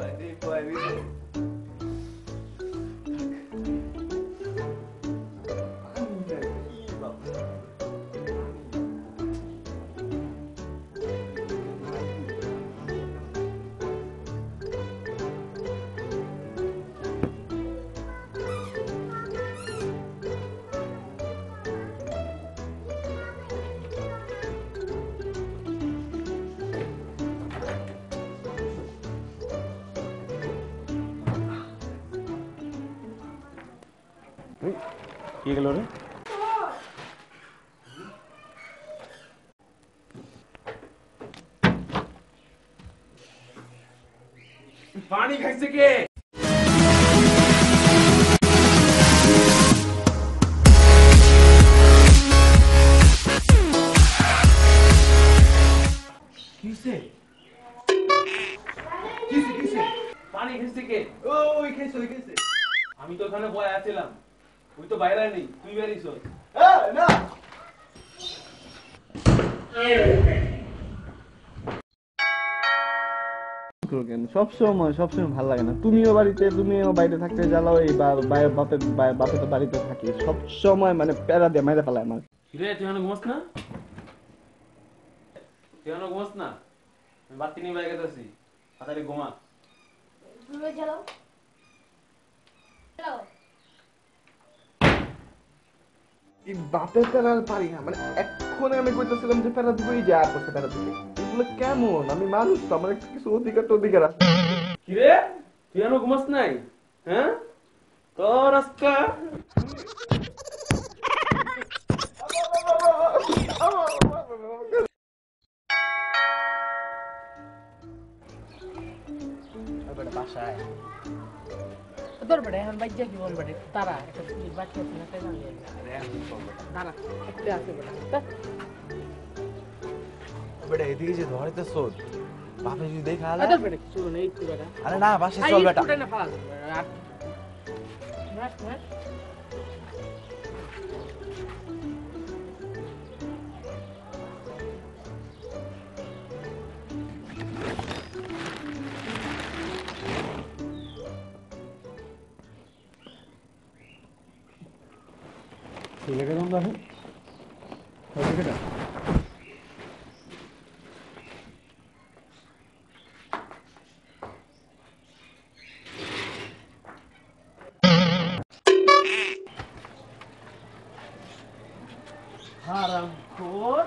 funny, funny. কি গেল রে পানি খাইছে কে কিসে কিসে কিসে পানি খাইছে কে ওই খাইছে ওই খাইছে আমি তো ওখানে বয় আছিলাম ওই তো বাইরে নেই তুই না। কেন? সবসময় সবসময় ভালো লাগে না। তুমিও বাড়িতে তুমিও বাইরে থাকতে জ্বালাও এই বাপে বাপে তো বাড়িতে থাকি। সব সময় মানে প্যারা দিয়ে মেরে ফেলায় আমার রে তুই এখনও ঘুমাস না? তুই এখনও ঘুমাস না? আমি বাতি নিয়ে বাইরে গেছি তাড়াতাড়ি ঘুমা। চলো চলো এই বাপের প্যারা আর পারি না। মানে এখন আমি কইতেছিলাম যে প্যারা দিবই যে আর করছে প্যারা দিবে। এগুলো কেমন? আমি মানুষ তো আমার একটা কিছু অধিকার তো অধিকার আছে। কি রে তুই এখনও ঘুমাস নাই? হ্যাঁ? তোর আজকে বাসায়। তোর বেড়ে এখন বাইজা কি বল বেড়ে তারা একটা পুলিশ বাচ্চা না তাই জানলি দাঁড়া একটু আছে বেটা তা, এদিকে যে ধরে তো সোদ বাপে যদি দেখা আ, তোর বেড়ে চুরো নেই তুই বেটা আরে না বাসে চল বেটা না ফাল আর মাস Şöyle kadar onları. Şöyle kadar. Haram kor.